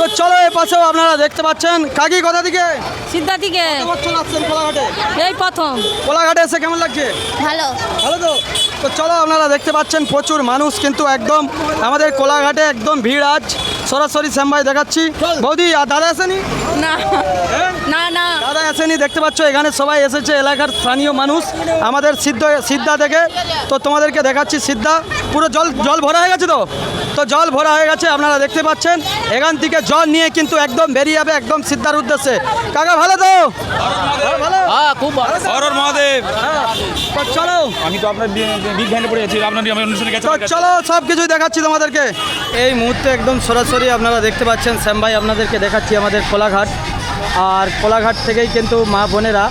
তো চলো এই পাশেও আপনারা দেখতে পাচ্ছেন। কাকি কোথা থেকে? সিদ্ধা থেকে। বছর আসছেন কোলাঘাটে? এই প্রথম। কোলাঘাটে এসে কেমন লাগছে? ভালো। ভালো তো? তো চলো আপনারা দেখতে পাচ্ছেন প্রচুর মানুষ কিন্তু একদম আমাদের কোলাঘাটে একদম ভিড় আজ। সরাসরি শ্যামভাই দেখাচ্ছি। বৌদি আর দাদা আসেনি না। হ্যাঁ? না না। দাদা আসেনি দেখতে পাচ্ছ এখানে সবাই এসেছে এলাকার স্থানীয় মানুষ আমাদের সিদ্ধ সিদ্ধা থেকে। তো তোমাদেরকে দেখাচ্ছি সিদ্ধা পুরো জল জল ভরা হয়ে গেছে তো? তো জল ভরা হয়ে গেছে আপনারা দেখতে পাচ্ছেন। এখান থেকে জল নিয়ে কিন্তু একদম বেরিয়ে যাবে একদম সিদ্ধার উদ্দেশ্যে। কাকা ভালো তো? হ্যাঁ, ভালো? হ্যাঁ খুব ভালো। হরর মহাদেব। চলো। আমি তো আপনার বিগ পড়ে আছি আপনার অনুষ্ঠানে গেছি চলো সব কিছুই দেখাচ্ছি তোমাদেরকে। এই মুহূর্তে একদম সরাসরি আপনারা দেখতে পাচ্ছেন শ্যাম ভাই আপনাদেরকে দেখাচ্ছি আমাদের কোলাঘাট। আর কোলাঘাট থেকেই কিন্তু মা বোনেরা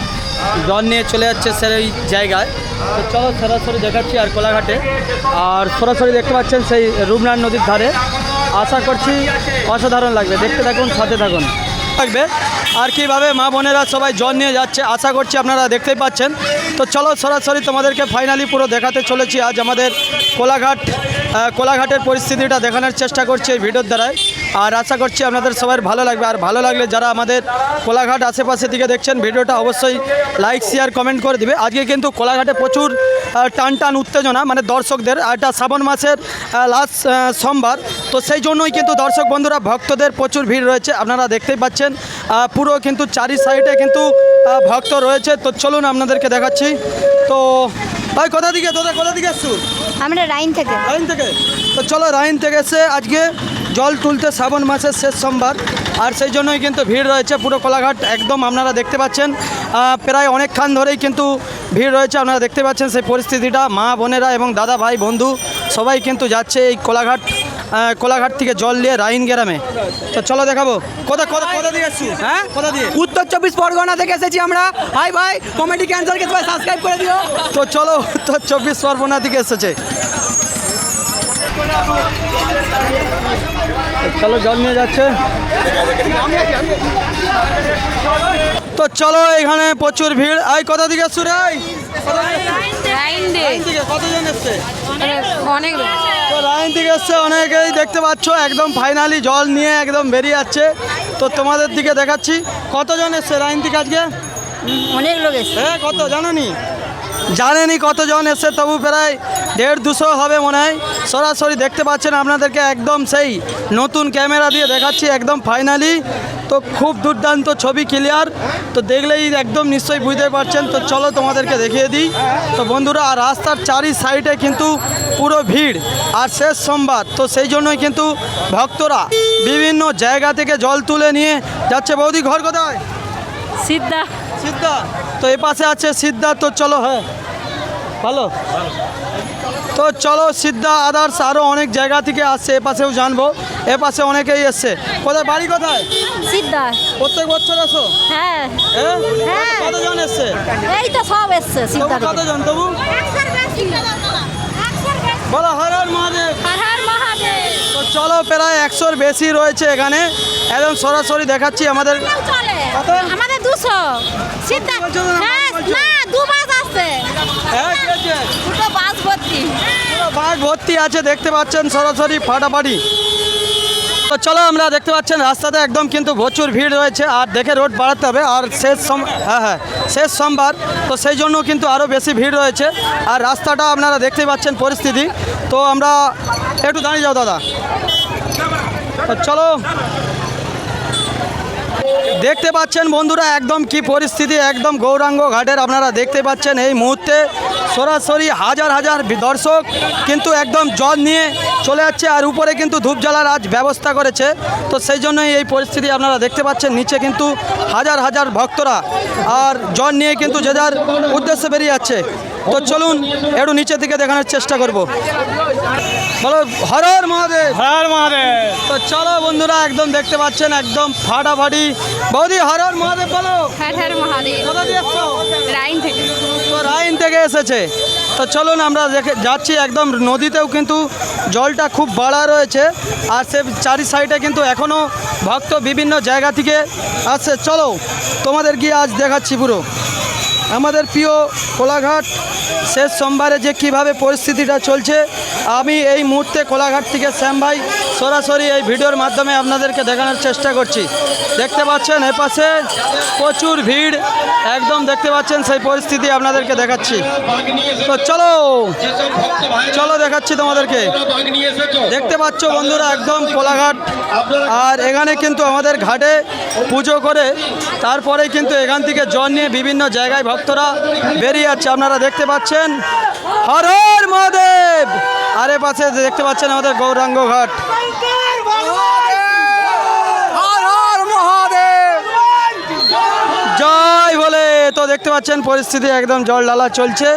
জল নিয়ে চলে যাচ্ছে স্যার সেই জায়গায়। তো চলো সরাসরি দেখাচ্ছি আর কোলাঘাটে। আর সরাসরি দেখতে পাচ্ছেন সেই রূপনারায়ণ নদীর ধারে। আশা করছি অসাধারণ লাগবে। দেখতে থাকুন, সাথে থাকুন। থাকবে আর কীভাবে মা বোনেরা সবাই জল নিয়ে যাচ্ছে, আশা করছি আপনারা দেখতেই পাচ্ছেন। তো চলো সরাসরি তোমাদেরকে ফাইনালি পুরো দেখাতে চলেছি। আজ আমাদের কোলাঘাট কোলাঘাটের পরিস্থিতিটা দেখানোর চেষ্টা করছি এই ভিডিওর দ্বারাই আর আশা করছি আপনাদের সবাই ভালো লাগবে। আর ভালো লাগলে যারা আমাদের কোলাঘাট আশেপাশে দিকে দেখছেন, ভিডিওটা অবশ্যই লাইক শেয়ার কমেন্ট করে দিবে। আজকে কিন্তু কোলাঘাটে প্রচুর টান টান উত্তেজনা মানে দর্শকদের। এটা শ্রাবণ মাসের লাস্ট সোমবার। তো সেই জন্যই কিন্তু দর্শক বন্ধুরা, ভক্তদের প্রচুর ভিড় রয়েছে। আপনারা দেখতেই পাচ্ছেন পুরো কিন্তু চারি সাইডে কিন্তু ভক্ত রয়েছে। তো চলুন আপনাদেরকে দেখাচ্ছি। তো ভাই কোথা দিকে? তোদের কোথা দিকে আসছু? আমরা রাইন থেকে। রাইন থেকে? তো চলো রাইন থেকে এসে আজকে জল তুলতে শ্রাবণ মাসের শেষ সোমবার। আর সেই জন্যই কিন্তু ভিড় রয়েছে পুরো কোলাঘাট একদম আপনারা দেখতে পাচ্ছেন। প্রায় অনেকক্ষণ ধরেই কিন্তু ভিড় রয়েছে আপনারা দেখতে পাচ্ছেন সেই পরিস্থিতিটা। মা বোনেরা এবং দাদা ভাই বন্ধু সবাই কিন্তু যাচ্ছে এই কোলাঘাট কোলাঘাট থেকে জল নিয়ে রাইন গ্রামে। তো চলো দেখাবো। কোথা কোথা কোথা দিয়ে এসছি? হ্যাঁ? কোথা দিয়ে? উত্তর চব্বিশ পরগনা থেকে এসেছি আমরা। হাই ভাই কমেডি ক্যান্সারকে সবাই সাবস্ক্রাইব করে দিও। তো চলো উত্তর চব্বিশ পরগনা থেকে এসেছে। চলো জল নিয়ে যাচ্ছে। তো চলো এখানে প্রচুর ভিড়। আই কোথা দিকে সুরাই কতজন এসছে? অনেক তো লাইন থেকে এসছে অনেকেই দেখতে পাচ্ছ একদম ফাইনালি জল নিয়ে একদম বেরিয়ে যাচ্ছে। তো তোমাদের দিকে দেখাচ্ছি কতজন এসছে লাইন থেকে আজকে? অনেক লোক এসছে। হ্যাঁ কত জানেনি? জানেনি কতজন এসে তবু প্রায় দেড় দুশো হবে মনে হয়। সরাসরি দেখতে পাচ্ছেন আপনাদেরকে একদম সেই নতুন ক্যামেরা দিয়ে দেখাচ্ছি একদম ফাইনালি তো খুব দুর্দান্ত ছবি ক্লিয়ার তো দেখলেই একদম নিশ্চয়ই বুঝতে পারছেন। তো চলো তোমাদেরকে দেখিয়ে দিই। তো বন্ধুরা আর রাস্তার চারি সাইডে কিন্তু পুরো ভিড়। আর শেষ সোমবার তো সেই জন্যই কিন্তু ভক্তরা বিভিন্ন জায়গা থেকে জল তুলে নিয়ে যাচ্ছে। বৌদি ঘর কোথায়? সিদ্ধা। সিদ্ধা? তো এ পাশে আছে সিদ্ধা। তো চলো হ্যাঁ। ভালো? তো চলো সিদ্ধা আদার্স আরও অনেক জায়গা থেকে আসছে। এ পাশেও জানব। এ পাশে অনেকেই এসছে। কোথায় বাড়ি কোথায়? সিদ্ধা প্রত্যেক বছর আসো হ্যাঁ। হ্যাঁ? হ্যাঁ। কতজন এসছে? এই তো সব এসছে সিদ্ধা কতজন তবু? বলো হর হর মহাদেব। তো চলো প্রায় একশোর বেশি রয়েছে এখানে। একদম সরাসরি দেখাচ্ছি আমাদের কত? আমাদের দুশো। সিদ্ধা না, হ্যাঁ দু বাস হ্যাঁ? দুটো বাস ভর্তি আছে দেখতে পাচ্ছেন সরাসরি ফাটাফাটি। তো চলো আমরা দেখতে পাচ্ছেন, রাস্তাতে একদম কিন্তু প্রচুর ভিড় রয়েছে। আর দেখে রোড বাড়াতে হবে, আর শেষ সম হ্যাঁ হ্যাঁ শেষ সোমবার। তো সেই জন্য কিন্তু আরও বেশি ভিড় রয়েছে। আর রাস্তাটা আপনারা দেখতেই পাচ্ছেন পরিস্থিতি। তো আমরা একটু দাঁড়িয়ে যাও, দাদা। চলো। দেখতে পাচ্ছেন বন্ধুরা একদম কি পরিস্থিতি, একদম গৌরাঙ্গ ঘাটের আপনারা দেখতে পাচ্ছেন এই মুহূর্তে। সরাসরি হাজার হাজার দর্শক কিন্তু একদম জল নিয়ে চলে যাচ্ছে আর উপরে কিন্তু ধূপ জ্বালার আজ ব্যবস্থা করেছে। তো সেই জন্যই এই পরিস্থিতি আপনারা দেখতে পাচ্ছেন নিচে কিন্তু হাজার হাজার ভক্তরা আর জল নিয়ে কিন্তু যে যার উদ্দেশ্যে বেরিয়ে যাচ্ছে। তো চলুন একটু নিচের দিকে দেখানোর চেষ্টা করব। বলো হর হর মহাদেব। হর মহাদেব। তো চলো বন্ধুরা একদম দেখতে পাচ্ছেন একদম ফাটাফাটি। বৌদি হর হর মহাদেব বলো। হর হর মহাদেব। কোথা দিয়ে এসছো? রাইন থেকে। তো রাইন থেকে এসেছে। তো চলুন আমরা দেখে যাচ্ছি একদম নদীতেও কিন্তু জলটা খুব বাড়া রয়েছে। আর সে চারি সাইডে কিন্তু এখনও ভক্ত বিভিন্ন জায়গা থেকে আসছে। চলো, তোমাদের গিয়ে আজ দেখাচ্ছি পুরো। আমাদের প্রিয় কোলাঘাট শেষ সোমবারে যে কীভাবে পরিস্থিতিটা চলছে, আমি এই মুহূর্তে কোলাঘাট থেকে শ্যাম ভাই সরাসরি এই ভিডিওর মাধ্যমে আপনাদেরকে দেখানোর চেষ্টা করছি। দেখতে পাচ্ছেন এপাশে প্রচুর ভিড়, একদম দেখতে পাচ্ছেন সেই পরিস্থিতি আপনাদেরকে দেখাচ্ছি। তো চলো চলো দেখাচ্ছি তোমাদেরকে। দেখতে পাচ্ছ বন্ধুরা, একদম কোলাঘাট। আর এখানে কিন্তু আমাদের ঘাটে পুজো করে তারপরে কিন্তু এখান থেকে জল নিয়ে বিভিন্ন জায়গায় ভক্তরা বেরিয়ে যাচ্ছে, আপনারা দেখতে পাচ্ছেন। হর হর মহাদেব! আরে পাশে দেখতে পাচ্ছেন আমাদের গৌরাঙ্গ ঘাট। বলে তো দেখতে পাচ্ছেন, পরিস্থিতি একদম জল ডালা চলছে।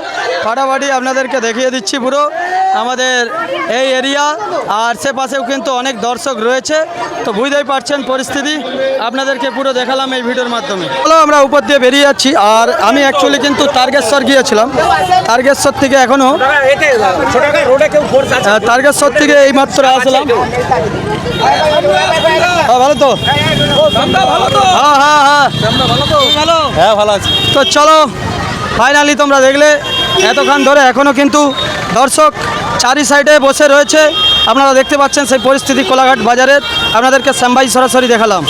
ফাটাফাটি আপনাদেরকে দেখিয়ে দিচ্ছি পুরো। আমাদের এই এরিয়া আর সে পাশেও কিন্তু অনেক দর্শক রয়েছে। তো বুঝতেই পারছেন পরিস্থিতি। আপনাদেরকে পুরো দেখালাম এই ভিডিওর মাধ্যমে। চলো আমরা উপর দিয়ে বেরিয়ে যাচ্ছি আর আমি অ্যাকচুয়ালি কিন্তু তারকেশ্বর গিয়েছিলাম। তারকেশ্বর থেকে এখনও তারকেশ্বর থেকে এইমাত্র আসলাম। হ্যাঁ, ভালো তো? হ্যাঁ হ্যাঁ হ্যাঁ। হ্যাঁ ভালো আছে তো চলো ফাইনালি তোমরা দেখলে। এতক্ষণ ধরে এখনও কিন্তু দর্শক চারি সাইডে বসে রয়েছে। আপনারা দেখতে পাচ্ছেন সেই পরিস্থিতি কোলাঘাট বাজারের। আপনাদেরকে শ্যামবাই সরাসরি দেখালাম।